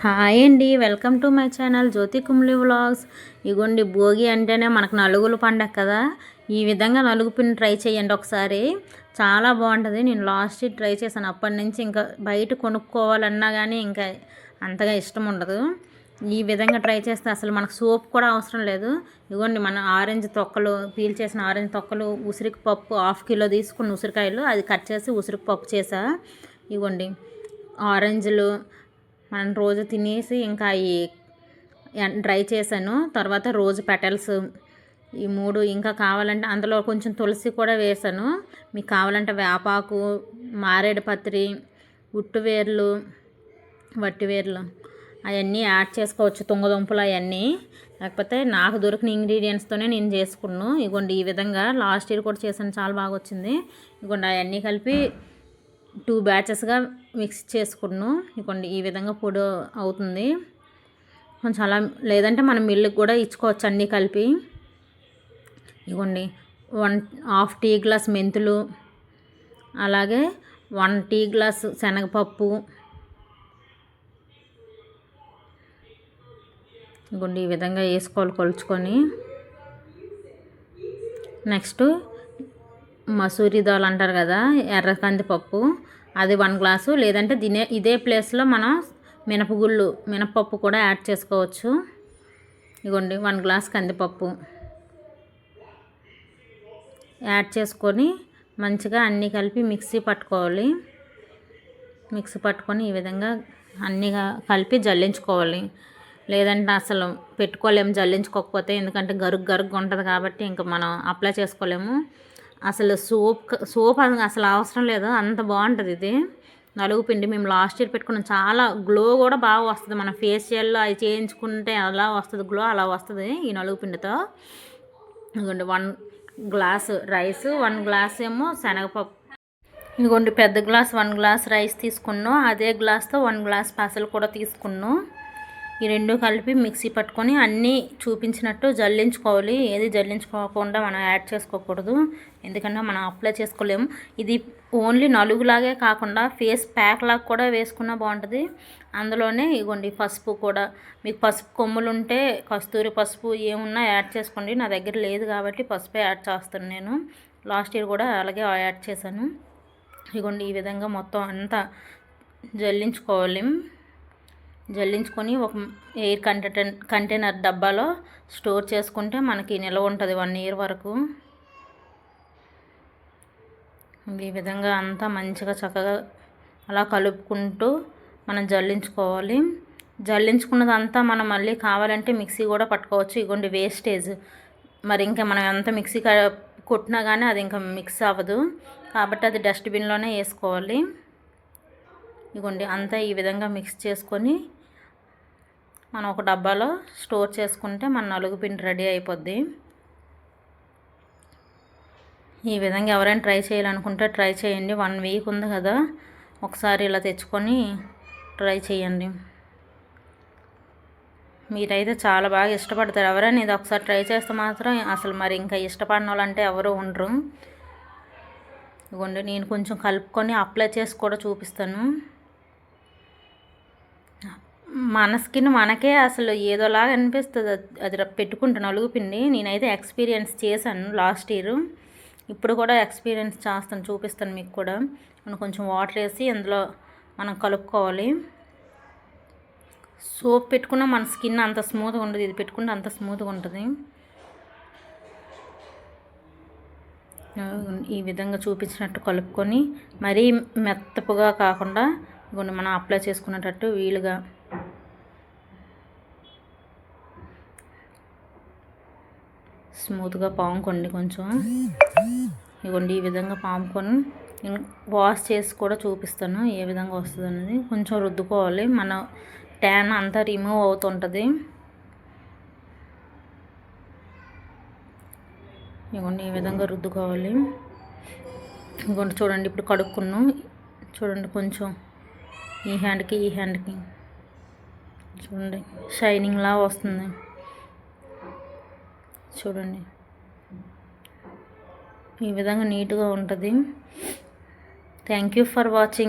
Hi అండి welcome to my channel Jyothi Kumli vlogs. ఇగోండి భోగి అంటేనే మనకు నలుగులు పండగ కదా. ఈ విధంగా నలుగు పిన్ ట్రై చేయండి ఒకసారి. చాలా బాగుంటుంది. నేను లాస్ట్ ట్రై చేశాను. అప్పటి నుంచి ఇంకా బయట కొనుక్కోవాలన్నా కానీ ఇంకా అంతగా ఇష్టం ఉండదు. ఈ విధంగా ట్రై చేస్తే అసలు మనకు సోప్ కూడా అవసరం లేదు. ఇదిగోండి మన ఆరెంజ్ తొక్కలు పీల్ చేసిన ఆరెంజ్ తొక్కలు ఉసిరికి పప్పు హాఫ్ కిలో తీసుకున్న ఉసిరికాయలు అది కట్ చేసి ఉసిరికి పప్పు చేసా. ఇవ్వండి ఆరెంజ్లు మనం రోజు తినేసి ఇంకా ఈ డ్రై చేశాను. తర్వాత రోజు పెటల్స్ ఈ మూడు ఇంకా కావాలంటే అందులో కొంచెం తులసి కూడా వేసాను మీకు కావాలంటే వేపాకు మారేడు పత్రి ఉట్టువేర్లు వట్టివేర్లు అవన్నీ యాడ్ చేసుకోవచ్చు. తుంగదుంపలు అవన్నీ. లేకపోతే నాకు దొరికిన ఇంగ్రీడియంట్స్తోనే నేను చేసుకున్నాను. ఇగోండి ఈ విధంగా లాస్ట్ ఇయర్ కూడా చేశాను. చాలా బాగా వచ్చింది. ఇగోండి అవన్నీ కలిపి టూ బ్యాచెస్గా మిక్స్ చేసుకున్నాను ఇదిగోండి ఈ విధంగా పొడి అవుతుంది. కొంచెం అలా లేదంటే మనం మిల్లుకి కూడా ఇచ్చుకోవచ్చు అన్నీ కలిపి. ఇగోండి వన్ హాఫ్ టీ గ్లాస్ మెంతులు అలాగే వన్ టీ గ్లాస్ శనగపప్పు. ఇగోండి ఈ విధంగా వేసుకోవాలి కొలుచుకొని. నెక్స్ట్ మసూరి దాల్ అంటారు కదా ఎర్ర కందిపప్పు అది వన్ గ్లాసు. లేదంటే దీనే ఇదే ప్లేస్లో మనం మినపగుళ్ళు మినపప్పు కూడా యాడ్ చేసుకోవచ్చు. ఇగోండి వన్ గ్లాస్ కందిపప్పు. యాడ్ చేసుకొని మంచిగా అన్నీ కలిపి మిక్సీ పట్టుకోవాలి. మిక్సీ పట్టుకొని ఈ విధంగా అన్నీ కలిపి జల్లించుకోవాలి. లేదంటే అసలు పెట్టుకోలేము జల్లించుకోకపోతే ఎందుకంటే గరుగ్ గరుగ్గా ఉంటుంది కాబట్టి ఇంకా మనం అప్లై చేసుకోలేము. అసలు సోప్ సోప్ అసలు అవసరం లేదు. అంత బాగుంటుంది ఇది. నలుగు పిండి మేము లాస్ట్ ఇయర్ పెట్టుకున్నాం. చాలా గ్లో కూడా బాగా వస్తుంది. మన ఫేషియల్లో అవి చేయించుకుంటే అలా వస్తుంది. గ్లో అలా వస్తుంది ఈ నలుగు పిండితో. ఇంకోండి one glass rice one glass ఏమో శనగపప్పు. ఇదిగోండి పెద్ద గ్లాస్ వన్ గ్లాస్ రైస్ తీసుకున్నాం. అదే గ్లాస్తో వన్ గ్లాస్ పసలు కూడా తీసుకున్నాం. ఈ రెండు కలిపి మిక్సీ పట్టుకొని అన్నీ చూపించినట్టు జల్లించుకోవాలి. ఏది జల్లించుకోకుండా మనం యాడ్ చేసుకోకూడదు. ఎందుకంటే మనం అప్లై చేసుకోలేము. ఇది ఓన్లీ నలుగులాగే కాకుండా ఫేస్ ప్యాక్ లాగా కూడా వేసుకున్నా బాగుంటుంది. అందులోనే ఇగోండి పసుపు కూడా. మీకు పసుపు కొమ్ములు ఉంటే కస్తూరి పసుపు ఏమున్నా యాడ్ చేసుకోండి. నా దగ్గర లేదు కాబట్టి పసుపే యాడ్ చేస్తాను నేను. లాస్ట్ ఇయర్ కూడా అలాగే యాడ్ చేశాను. ఇగోండి ఈ విధంగా మొత్తం అంతా జల్లించుకోవాలి. జల్లించుకొని ఒక ఎయిర్ కంటైనర్ కంటైనర్ డబ్బాలో స్టోర్ చేసుకుంటే మనకి నిల్వ ఉంటుంది వన్ ఇయర్ వరకు. ఈ విధంగా అంతా మంచిగా చక్కగా అలా కలుపుకుంటూ మనం జల్లించుకోవాలి. జల్లించుకున్నదంతా మనం మళ్ళీ కావాలంటే మిక్సీ కూడా పట్టుకోవచ్చు. ఇగోండి వేస్టేజ్. మరి ఇంకా మనం ఎంత మిక్సీ కొట్టినా కానీ అది ఇంకా మిక్స్ అవ్వదు. కాబట్టి అది డస్ట్బిన్లోనే వేసుకోవాలి. ఇగోండి అంతా ఈ విధంగా మిక్స్ చేసుకొని మనం ఒక డబ్బాలో స్టోర్ చేసుకుంటే మన నలుగు పిండి రెడీ అయిపోద్ది. ఈ విధంగా ఎవరైనా ట్రై చేయాలనుకుంటే ట్రై చేయండి. వన్ వీక్ ఉంది కదా. ఒకసారి ఇలా తెచ్చుకొని ట్రై చేయండి. మీరైతే చాలా బాగా ఇష్టపడతారు. ఎవరైనా ఇది ఒకసారి ట్రై చేస్తే మాత్రం అసలు మరి ఇంకా ఇష్టపడిన వాళ్ళంటే ఎవరు ఉండరు. ఇవ్వండి నేను కొంచెం కలుపుకొని అప్లై చేసి కూడా చూపిస్తాను. మన స్కిన్ మనకే అసలు ఏదోలాగా అనిపిస్తుంది. అది పెట్టుకుంటాను నలుగు పిండి. నేనైతే ఎక్స్పీరియన్స్ చేశాను లాస్ట్ ఇయర్. ఇప్పుడు కూడా ఎక్స్పీరియన్స్ చేస్తాను చూపిస్తాను మీకు కూడా. మనం కొంచెం వాటర్ వేసి అందులో మనం కలుపుకోవాలి. సోప్ పెట్టుకున్న మన స్కిన్ అంత స్మూత్గా ఉండదు. ఇది పెట్టుకుంటే అంత స్మూత్గా ఉంటుంది. ఈ విధంగా చూపించినట్టు కలుపుకొని మరీ మెత్తపుగా కాకుండా మనం అప్లై చేసుకునేటట్టు వీలుగా స్మూత్గా పాముకోండి కొంచెం. ఇవ్వండి ఈ విధంగా పాముకొని నేను వాష్ చేసి కూడా చూపిస్తాను ఏ విధంగా వస్తుంది అనేది కొంచెం రుద్దుకోవాలి. మన ట్యాన్ అంతా రిమూవ్ అవుతుంటుంది. ఇవ్వండి ఈ విధంగా రుద్దుకోవాలి. ఇదిగోండి చూడండి ఇప్పుడు కడుక్కున్నాం. చూడండి కొంచెం ఈ హ్యాండ్కి ఈ హ్యాండ్కి. చూడండి షైనింగ్లా వస్తుంది. చూడండి. ఈ విధంగా నీట్గా ఉంటుంది. Thank you for watching